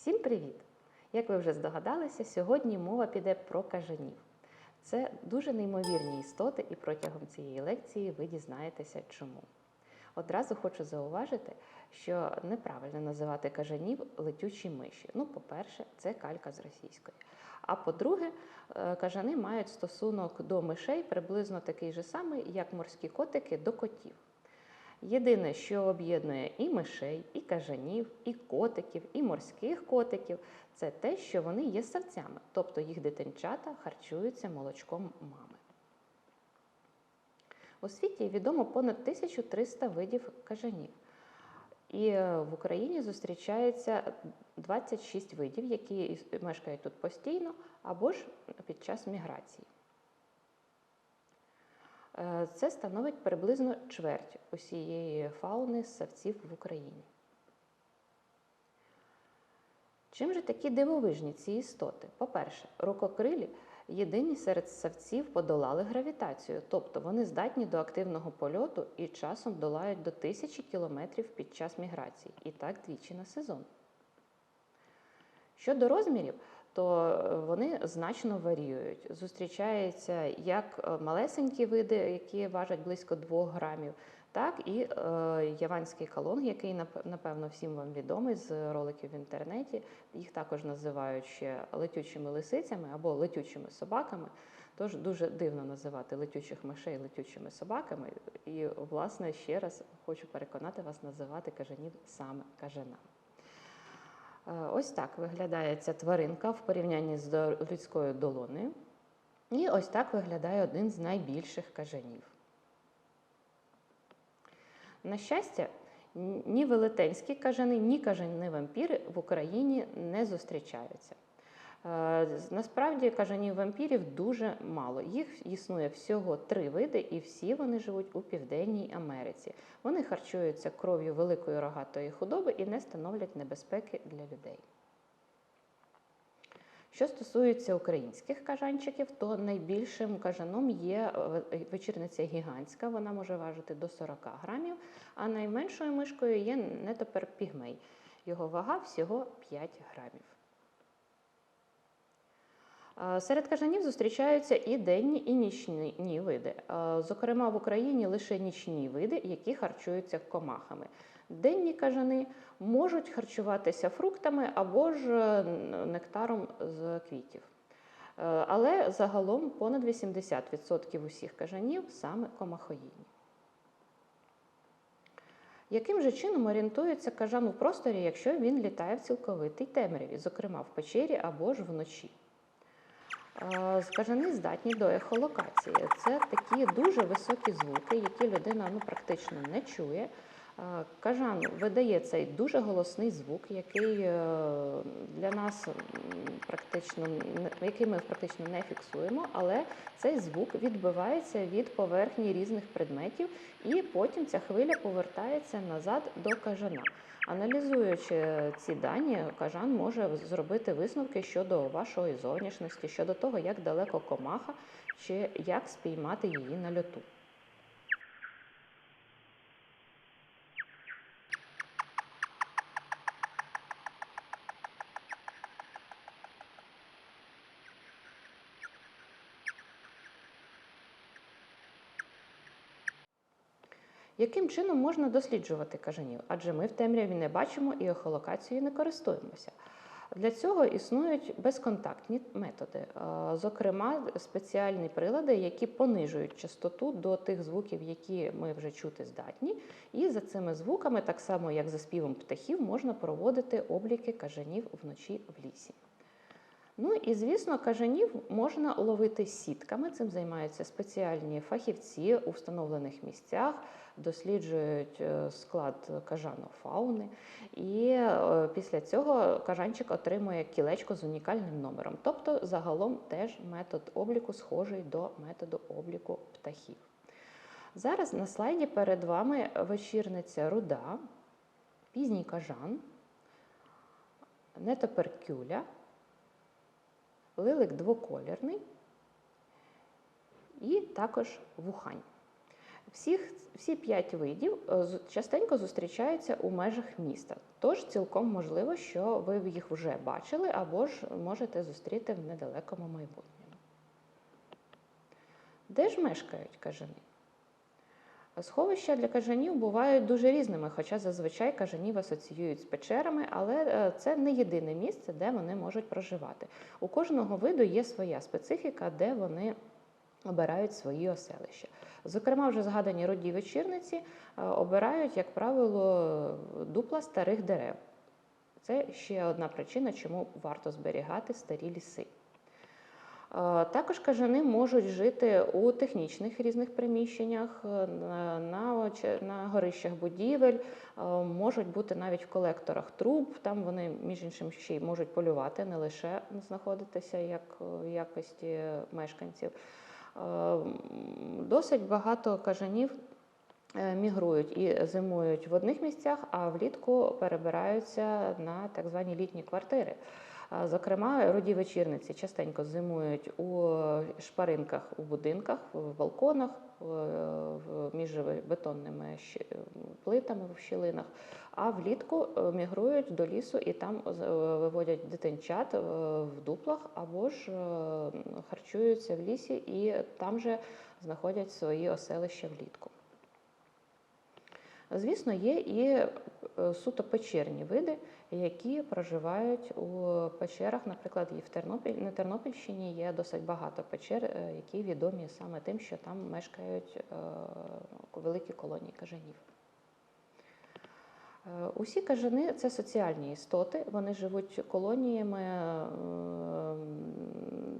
Всім привіт! Як ви вже здогадалися, сьогодні мова піде про кажанів. Це дуже неймовірні істоти, і протягом цієї лекції ви дізнаєтеся чому. Одразу хочу зауважити, що неправильно називати кажанів летючі миші. Ну, по-перше, це калька з російської. А по-друге, е, кажани мають стосунок до мишей приблизно такий же самий, як морські котики до котів. Єдине, що об'єднує і мишей, і кажанів, і котиків, і морських котиків, це те, що вони є савцями, тобто їх дитинчата харчуються молочком мами. У світі відомо понад 1300 видів кажанів. І е, в Україні зустрічається 26 видів, які мешкають тут постійно або ж під час міграції. Е, Це становить приблизно чверть усієї фауни ссавців в Україні. Чим же такі дивовижні ці істоти? По-перше, рукокрилі єдині серед ссавців подолали гравітацію, тобто вони здатні до активного польоту і часом долають до тисячі кілометрів під час міграції, і так двічі на сезон. Щодо розмірів, то е, вони значно варіюють. Зустрічаються як е, малесенькі види, які важать близько 2 грамів, так і е, яванський калонг, який напевно всім вам відомий з роликів в інтернеті. Їх також називають ще летючими лисицями або летючими собаками. Тож дуже дивно називати летючих мишей летючими собаками. І, власне, ще раз хочу переконати вас називати кажанів саме кажанами. Е, Ось так виглядає ця тваринка в порівнянні з людською долонею. І ось так виглядає один з найбільших кажанів. На щастя, ні велетенські кажани, ні кажани-вампіри в Україні не зустрічаються. Е, Насправді кажанів вампірів дуже мало. Їх існує всього три види, і всі вони живуть у Південній Америці. Вони харчуються кров'ю великої рогатої худоби і не становлять небезпеки для людей. Що стосується українських кажанчиків, то найбільшим кажаном є е, вечірниця гігантська, вона може важити до 40 грамів, а найменшою мишкою є нетопер пігмей. Його вага всього 5 грамів. Серед кажанів зустрічаються і денні, і нічні види. Зокрема, в Україні лише нічні види, які харчуються комахами. Денні кажани можуть харчуватися фруктами або ж е, нектаром з квітів. Е, Але загалом понад 80% усіх кажанів саме комахоїдні. Яким же чином орієнтується кажан у просторі, якщо він літає в цілковитій темряві, зокрема в печері або ж вночі? Е, Кажани здатні до ехолокації. Це такі дуже високі звуки, які людина ну, практично не чує. Кажан видає цей дуже голосний звук, який е, для нас практично який ми практично не фіксуємо, але цей звук відбивається від поверхні різних предметів, і потім ця хвиля повертається назад до кажана. Аналізуючи ці дані, кажан може зробити висновки щодо вашої зовнішності, щодо того, як далеко комаха, чи як спіймати її на льоту. Яким чином можна досліджувати кажанів? Адже ми в темряві не бачимо і ехолокацією не користуємося. Для цього існують безконтактні методи, зокрема, спеціальні прилади, які понижують частоту до тих звуків, які ми вже чути здатні. І за цими звуками, так само як за співом птахів, можна проводити обліки кажанів вночі в лісі. Ну і звісно, кажанів можна ловити сітками. Цим займаються спеціальні фахівці у встановлених місцях, досліджують е, склад кажанофауни. І е, після цього кажанчик отримує кілечко з унікальним номером. Тобто, загалом теж метод обліку схожий до методу обліку птахів. Зараз на слайді перед вами вечірниця руда, пізній кажан, нетоперкюля, лилик двоколірний і також вухань. Всіх, всі п'ять видів е, частенько зустрічаються у межах міста, тож цілком можливо, що ви їх вже бачили або ж можете зустріти в недалекому майбутньому. Де ж мешкають кажани? Сховища для кажанів бувають дуже різними, хоча зазвичай кажанів асоціюють з печерами, але е, це не єдине місце, де вони можуть проживати. У кожного виду є своя специфіка, де вони обирають свої оселища. Зокрема, вже згадані роді вечірниці е, обирають, як правило, дупла старих дерев. Це ще одна причина, чому варто зберігати старі ліси. Е, Також кажани можуть жити у технічних різних приміщеннях, е, на, на, горищах будівель, можуть бути навіть в колекторах труб. Там вони, між іншим, ще й можуть полювати, не лише знаходитися як в якості мешканців. Е, Досить багато кажанів е, мігрують і зимують в одних місцях, а влітку перебираються на так звані літні квартири. Зокрема, роді вечірниці частенько зимують у шпаринках у будинках, в балконах, між бетонними плитами в щілинах, а влітку е, мігрують до лісу і там е, виводять дитинчат е, в дуплах або ж харчуються в лісі і там же знаходять свої оселища влітку. Звісно, є і е, суто печерні види, які проживають у печерах. Наприклад, і в Тернопіль на Тернопільщині є досить багато печер, е, які відомі саме тим, що там мешкають е, великі колонії кажанів. Е, Усі кажани це соціальні істоти, вони живуть колоніями е,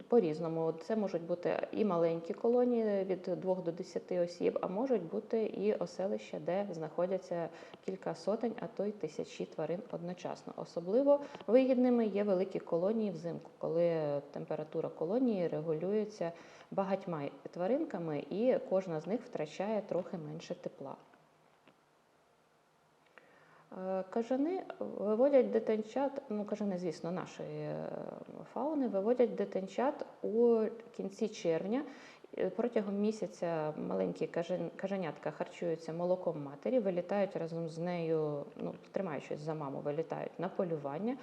по-різному. Це можуть бути і маленькі колонії від 2 до 10 осіб, а можуть бути і оселища, де знаходяться кілька сотень, а то й тисячі тварин одночасно. Особливо вигідними є великі колонії взимку, коли температура колонії регулюється багатьма тваринками, і кожна з них втрачає трохи менше тепла. Е, Кажани виводять дитинчат, ну кажани, звісно, нашої е, фауни, виводять дитинчат у кінці червня. Е, Протягом місяця маленькі кажанятка харчуються молоком матері, вилітають разом з нею, ну, тримаючись за маму, вилітають на полювання.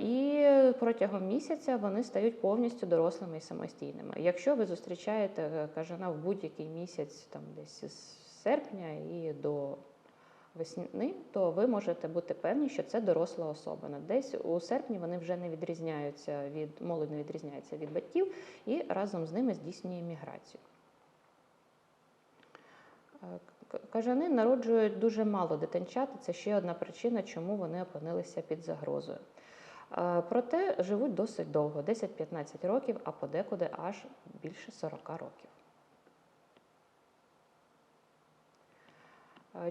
І протягом місяця вони стають повністю дорослими і самостійними. Якщо ви зустрічаєте кажана в будь-який місяць, там десь з серпня і до весни, то ви можете бути певні, що це доросла особина. Десь у серпні вони вже не відрізняються від молодь не відрізняється від батьків і разом з ними здійснює міграцію. Е, Кажани народжують дуже мало дитинчат, це ще одна причина, чому вони опинилися під загрозою. Е, Проте живуть досить довго 10-15 років, а подекуди аж більше 40 років.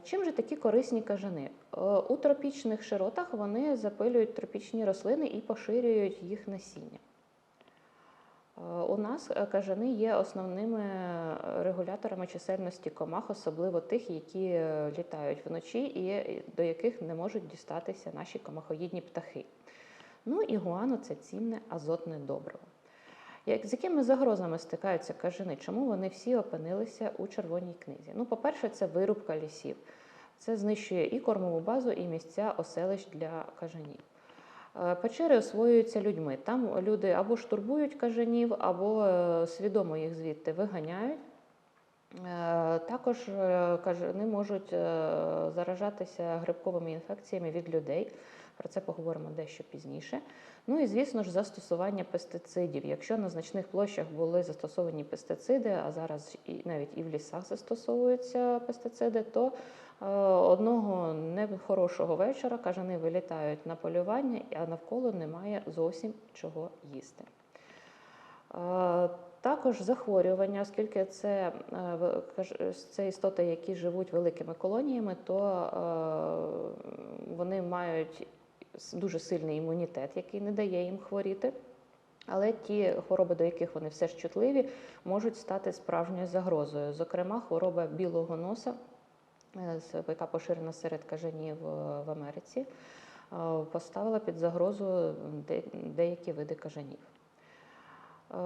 Чим же такі корисні кажани? Е, У тропічних широтах вони запилюють тропічні рослини і поширюють їх насіння. Е, У нас е, кажани є основними е, регуляторами чисельності комах, особливо тих, які е, літають вночі і е, до яких не можуть дістатися наші комахоїдні птахи. Ну і гуано це цінне азотне добриво. Як, з якими загрозами стикаються кажани? Чому вони всі опинилися у червоній книзі? Ну, по-перше, це вирубка лісів. Це знищує і кормову базу, і місця оселищ для кажанів. Е, Печери освоюються людьми. Там люди або штурбують кажанів, або е, свідомо їх звідти виганяють. Е, Також кажани можуть заражатися грибковими інфекціями від людей. Про це поговоримо дещо пізніше. Ну і звісно ж, застосування пестицидів. Якщо на значних площах були застосовані пестициди, а зараз і навіть і в лісах застосовуються пестициди, то е, одного нехорошого вечора кажани вилітають на полювання, а навколо немає зовсім чого їсти. Е, Також захворювання, оскільки це, е, це істоти, які живуть великими колоніями, то вони мають дуже сильний імунітет, який не дає їм хворіти. Але ті хвороби, до яких вони все ж чутливі, можуть стати справжньою загрозою. Зокрема, хвороба білого носа, е, яка поширена серед кажанів е, в Америці, е, поставила під загрозу деякі види кажанів.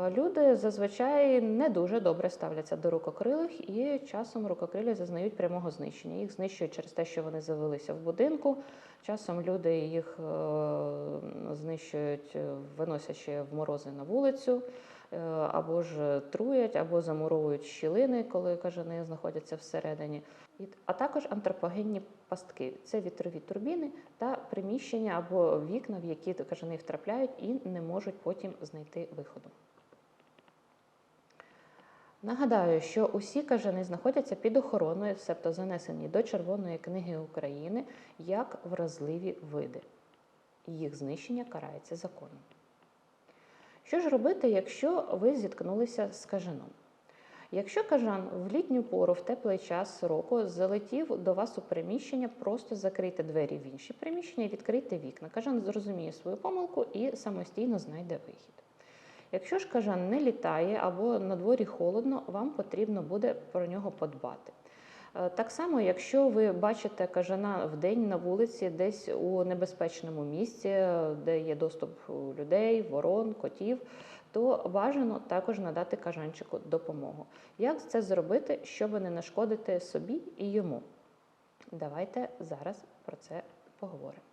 Люди зазвичай не дуже добре ставляться до рукокрилих і часом рукокрилі зазнають прямого знищення. Їх знищують через те, що вони завелися в будинку. Часом люди їх е, знищують, е, виносячи в морози на вулицю, е, або ж труять, або замуровують щілини, коли кажани знаходяться всередині. А також антропогенні пастки це вітрові турбіни та приміщення або вікна, в які кажани втрапляють і не можуть потім знайти виходу. Нагадаю, що усі кажани знаходяться під охороною, себто занесені до Червоної книги України як вразливі види. Їх знищення карається законом. Що ж робити, якщо ви зіткнулися з кажаном? Якщо кажан в літню пору, в теплий час року залетів до вас у приміщення, просто закрийте двері в інші приміщення і відкрийте вікна. Кажан зрозуміє свою помилку і самостійно знайде вихід. Якщо ж кажан не літає або на дворі холодно, вам потрібно буде про нього подбати. Е, Так само, якщо ви бачите кажана вдень на вулиці, десь у небезпечному місці, е, де є доступ людей, ворон, котів, то бажано також надати кажанчику допомогу. Як це зробити, щоб не нашкодити собі і йому? Давайте зараз про це поговоримо.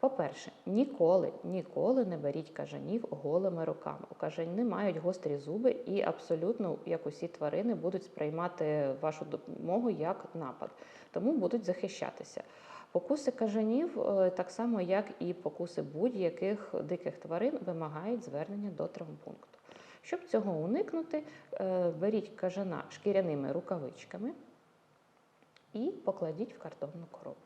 По-перше, ніколи, ніколи не беріть кажанів голими руками. У кажани мають гострі зуби і абсолютно, як усі тварини, будуть сприймати вашу допомогу як напад, тому будуть захищатися. Покуси кажанів, е, так само як і покуси будь-яких диких тварин, вимагають звернення до травмпункту. Щоб цього уникнути, е, беріть кажана шкіряними рукавичками і покладіть в картонну коробку.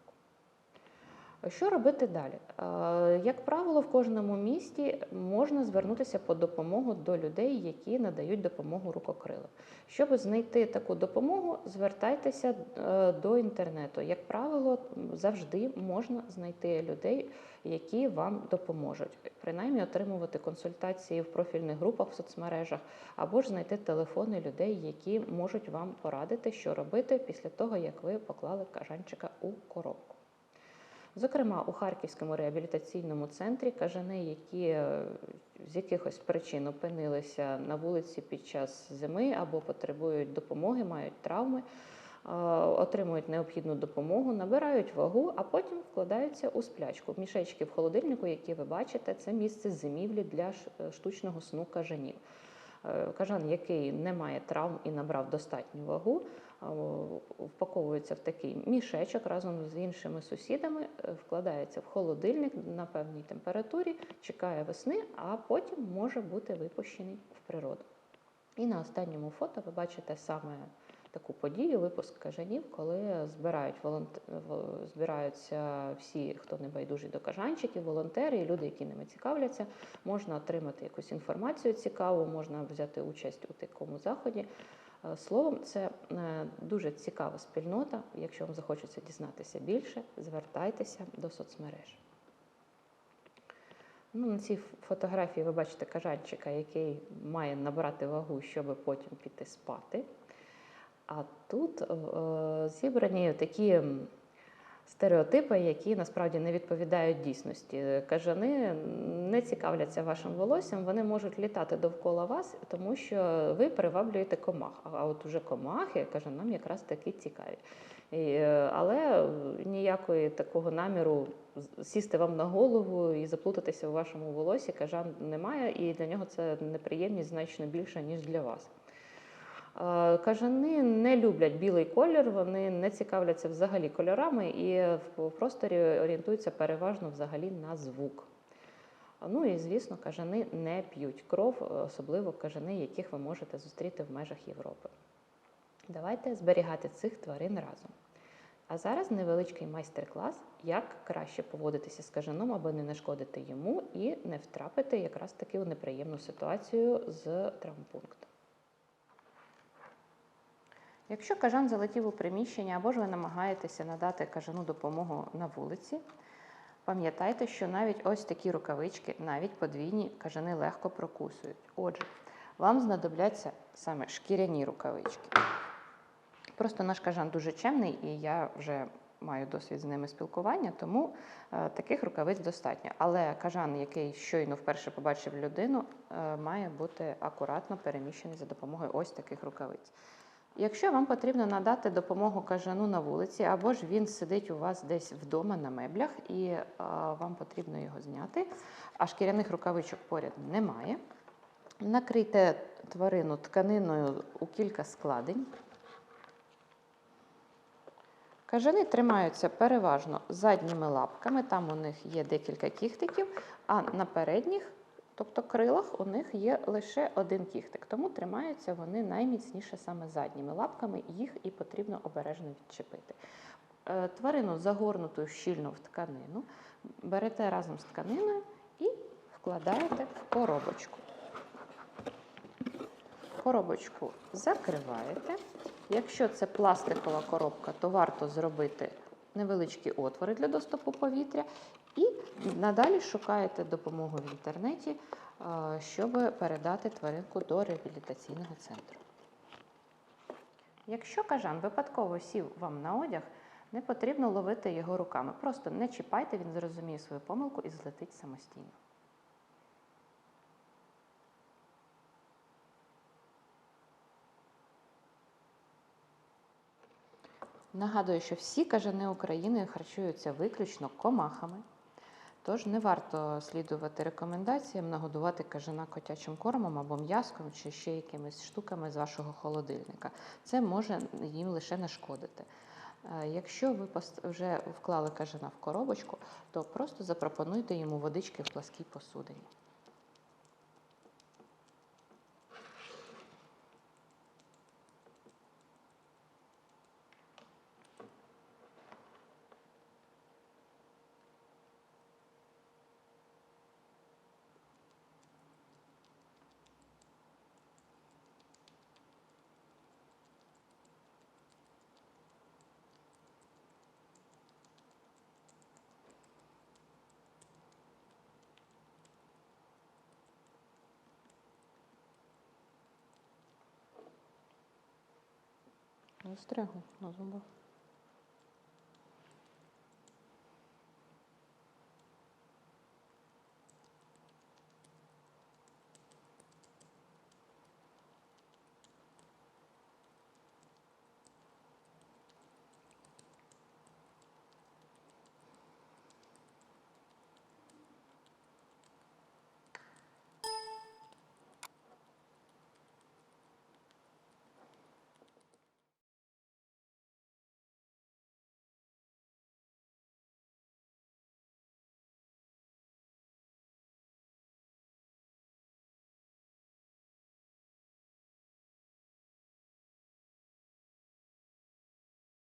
Що робити далі? Е, Як правило, в кожному місті можна звернутися по допомогу до людей, які надають допомогу рукокрилам. Щоб знайти таку допомогу, звертайтеся е, до інтернету. Як правило, завжди можна знайти людей, які вам допоможуть, принаймні отримувати консультації в профільних групах в соцмережах, або ж знайти телефони людей, які можуть вам порадити, що робити після того, як ви поклали кажанчика у коробку. Зокрема, у Харківському реабілітаційному центрі кажани, які е, з якихось причин опинилися на вулиці під час зими або потребують допомоги, мають травми, е, отримують необхідну допомогу, набирають вагу, а потім вкладаються у сплячку. Мішечки в холодильнику, які ви бачите, це місце зимівлі для е, штучного сну кажанів. Кажан, який не має травм і набрав достатню вагу, впаковується в такий мішечок разом з іншими сусідами, е, вкладається в холодильник на певній температурі, чекає весни, а потім може бути випущений в природу. І на останньому фото ви бачите саме таку подію, випуск кажанів, коли збирають волонт... збираються всі, хто не байдужий до кажанчиків, волонтери і люди, які ними цікавляться. Можна отримати якусь інформацію цікаву, можна взяти участь у такому заході. Е, Словом, це е, дуже цікава спільнота. Якщо вам захочеться дізнатися більше, звертайтеся до соцмереж. Ну, на цій фотографії ви бачите кажанчика, який має набрати вагу, щоб потім піти спати. А тут е, зібрані такі стереотипи, які насправді не відповідають дійсності. Кажани не цікавляться вашим волоссям, вони можуть літати довкола вас, тому що ви приваблюєте комах. А от уже комахи кажанам якраз таки цікаві. І, е, але ніякої такого наміру сісти вам на голову і заплутатися у вашому волосі кажан немає, і для нього це неприємність значно більша, ніж для вас. Е, Кажани не люблять білий колір, вони не цікавляться взагалі кольорами і в просторі орієнтуються переважно взагалі на звук. Ну і звісно, кажани не п'ють кров, особливо кажани, яких ви можете зустріти в межах Європи. Давайте зберігати цих тварин разом. А зараз невеличкий майстер-клас, як краще поводитися з кажаном, аби не нашкодити йому і не втрапити якраз таки у неприємну ситуацію з травмпунктом. Якщо кажан залетів у приміщення або ж ви намагаєтеся надати кажану допомогу на вулиці, пам'ятайте, що навіть ось такі рукавички, навіть подвійні, кажани легко прокусують. Отже, вам знадобляться саме шкіряні рукавички. Просто наш кажан дуже чемний, і я вже маю досвід з ними спілкування, тому е, таких рукавиць достатньо. Але кажан, який щойно вперше побачив людину, е, має бути акуратно переміщений за допомогою ось таких рукавиць. Якщо вам потрібно надати допомогу кажану на вулиці, або ж він сидить у вас десь вдома на меблях, і е, вам потрібно його зняти, а шкіряних рукавичок поряд немає. Накрийте тварину тканиною у кілька складень. Кажани тримаються переважно задніми лапками, там у них є декілька кіхтиків, а на передніх, тобто крилах, у них є лише один кіхтик. Тому тримаються вони найміцніше саме задніми лапками, їх і потрібно обережно відчепити. Е, Тварину загорнуту щільно в тканину, берете разом з тканиною і вкладаєте в коробочку. Коробочку закриваєте. Якщо це пластикова коробка, то варто зробити невеличкі отвори для доступу повітря і надалі шукаєте допомогу в інтернеті, щоб передати тваринку до реабілітаційного центру. Якщо кажан випадково сів вам на одяг, не потрібно ловити його руками. Просто не чіпайте, він зрозуміє свою помилку і злетить самостійно. Нагадую, що всі кажани України харчуються виключно комахами. Тож не варто слідувати рекомендаціям нагодувати кажана котячим кормом або м'яском чи ще якимись штуками з вашого холодильника. Це може їм лише нашкодити. Е, Якщо ви вже вклали кажана в коробочку, то просто запропонуйте йому водички в пласкій посудині. Застрягу на зубах.